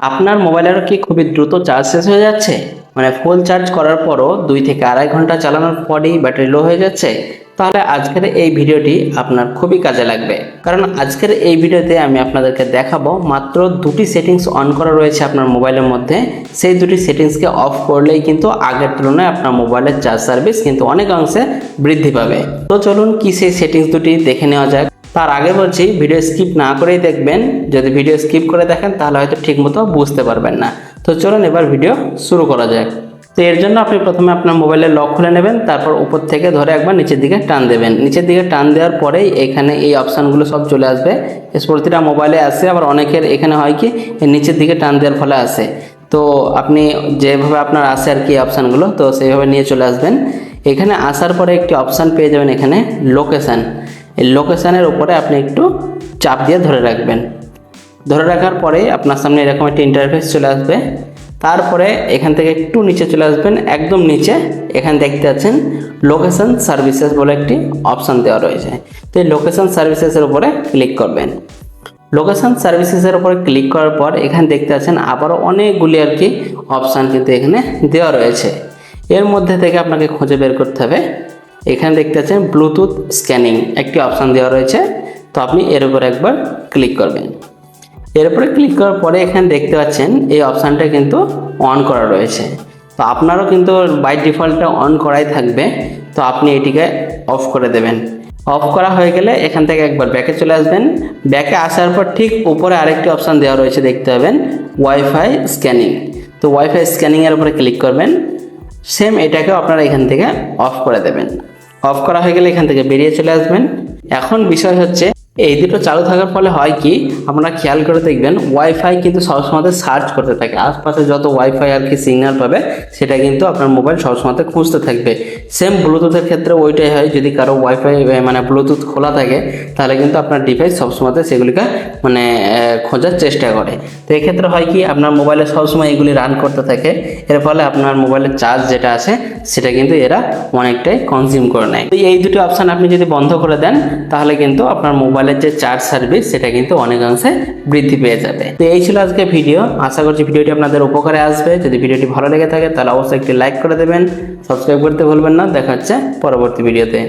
আপনার মোবাইলেরও কি খুবই দ্রুত চার্জ শেষ হয়ে যাচ্ছে? মানে ফুল চার্জ করার পরও দুই থেকে আড়াই ঘণ্টা চালানোর পরই ব্যাটারি লো হয়ে যাচ্ছে। তাহলে আজকের এই ভিডিওটি আপনার খুবই কাজে লাগবে। কারণ আজকের এই ভিডিওতে আমি আপনাদেরকে দেখাবো মাত্র দুটি সেটিংস অন করা রয়েছে আপনার মোবাইলের মধ্যে। সেই দুটি সেটিংসকে অফ করলেই কিন্তু আগের তুলনায় আপনার মোবাইলের চার্জ সার্ভিস কিন্তু অনেক অংশে বৃদ্ধি পাবে। তো চলুন কি সেই সেটিংস দুটি দেখে নেওয়া যাক। তার আগে বলছি ভিডিও স্কিপ না করেই দেখবেন। যদি ভিডিও স্কিপ করে দেখেন, তাহলে হয়তো ঠিকমতো বুঝতে পারবেন না। তো চলুন এবার ভিডিও শুরু করা যাক। তো এর জন্য আপনি প্রথমে আপনার মোবাইলের লক খুলে নেবেন, তারপর উপর থেকে ধরে একবার নিচের দিকে টান দেবেন। নিচের দিকে টান দেওয়ার পরেই এখানে এই অপশানগুলো সব চলে আসবে। প্রতিটা মোবাইলে আসে আবার অনেকের এখানে হয় কি নিচের দিকে টান দেওয়ার ফলে আসে তো আপনি যেভাবে আপনার আসে আর কি অপশানগুলো, তো সেইভাবে নিয়ে চলে আসবেন। এখানে আসার পরে একটি অপশান পেয়ে যাবেন এখানে লোকেশান লোকেশানের উপরে আপনি একটু চাপ দিয়ে ধরে রাখবেন। ধরে রাখার পরে আপনার সামনে এরকম একটা ইন্টারফেস চলে আসবে। তারপরে এখান থেকে একটু নিচে চলে আসবেন, একদম নিচে। এখানে দেখতে পাচ্ছেন লোকেশন সার্ভিসেস বলে একটি অপশান দেওয়া রয়েছে। তো এই লোকেশন সার্ভিসেসের উপরে ক্লিক করবেন। লোকেশন সার্ভিসেসের উপরে ক্লিক করার পর এখানে দেখতে পাচ্ছেন আবারও অনেকগুলি আর কি অপশান কিন্তু এখানে দেওয়া রয়েছে। এর মধ্যে থেকে আপনাকে খুঁজে বের করতে হবে এখানে দেখতে পাচ্ছেন ব্লুটুথ স্ক্যানিং একটি অপশান দেওয়া রয়েছে। তো আপনি এর উপর একবার ক্লিক করবেন। এর উপরে ক্লিক করার পরে এখানে দেখতে পাচ্ছেন এই অপশানটা কিন্তু অন করা রয়েছে। তো আপনারও কিন্তু বাই ডিফল্টটা অন করাই থাকবে। তো আপনি এটিকে অফ করে দেবেন। অফ করা হয়ে গেলে এখান থেকে একবার ব্যাকে চলে আসবেন। ব্যাকে আসার পর ঠিক উপরে আরেকটি অপশান দেওয়া রয়েছে দেখতে পাবেন ওয়াইফাই স্ক্যানিং তো ওয়াইফাই স্ক্যানিংয়ের উপরে ক্লিক করবেন। সেম এটাকেও আপনারা এখান থেকে অফ করে দেবেন। অফ করা হয়ে গেলে এখান থেকে বেরিয়ে চলে আসবেন। এখন বিষয় হচ্ছে এই দুটো চালু থাকার ফলে হয় কি, আপনারা খেয়াল করে দেখবেন ওয়াইফাই কিন্তু সবসময় সার্চ করতে থাকে। আশপাশে যত ওয়াইফাই আর কি সিগন্যাল পাবে, সেটা কিন্তু আপনার মোবাইল সবসময় খুঁজতে থাকবে। সেম ব্লুটুথের ক্ষেত্রে ওইটাই হয়, যদি কারও ওয়াইফাই মানে ব্লুটুথ খোলা থাকে, তাহলে কিন্তু আপনার ডিভাইস সবসময় সেগুলিকে মানে খোঁজার চেষ্টা করে। তো এক্ষেত্রে হয় কি, আপনার মোবাইলে সবসময় এগুলি রান করতে থাকে। এর ফলে আপনার মোবাইলের চার্জ যেটা আছে, সেটা কিন্তু এরা অনেকটাই কনজিউম করে নেয়। তো এই দুটো অপশান আপনি যদি বন্ধ করে দেন, তাহলে কিন্তু আপনার মোবাইলের যে চার্জ সার্ভিস সেটা কিন্তু অনেকাংশে বৃদ্ধি পেয়ে যাবে। তো এই ছিল আজকে ভিডিও আশা করছি ভিডিওটি আপনাদের উপকারে আসবে। যদি ভিডিওটি ভালো লেগে থাকে তাহলে অবশ্যই একটি লাইক করে দেবেন। সাবস্ক্রাইব করতে ভুলবেন না। দেখা হচ্ছে পরবর্তী ভিডিওতে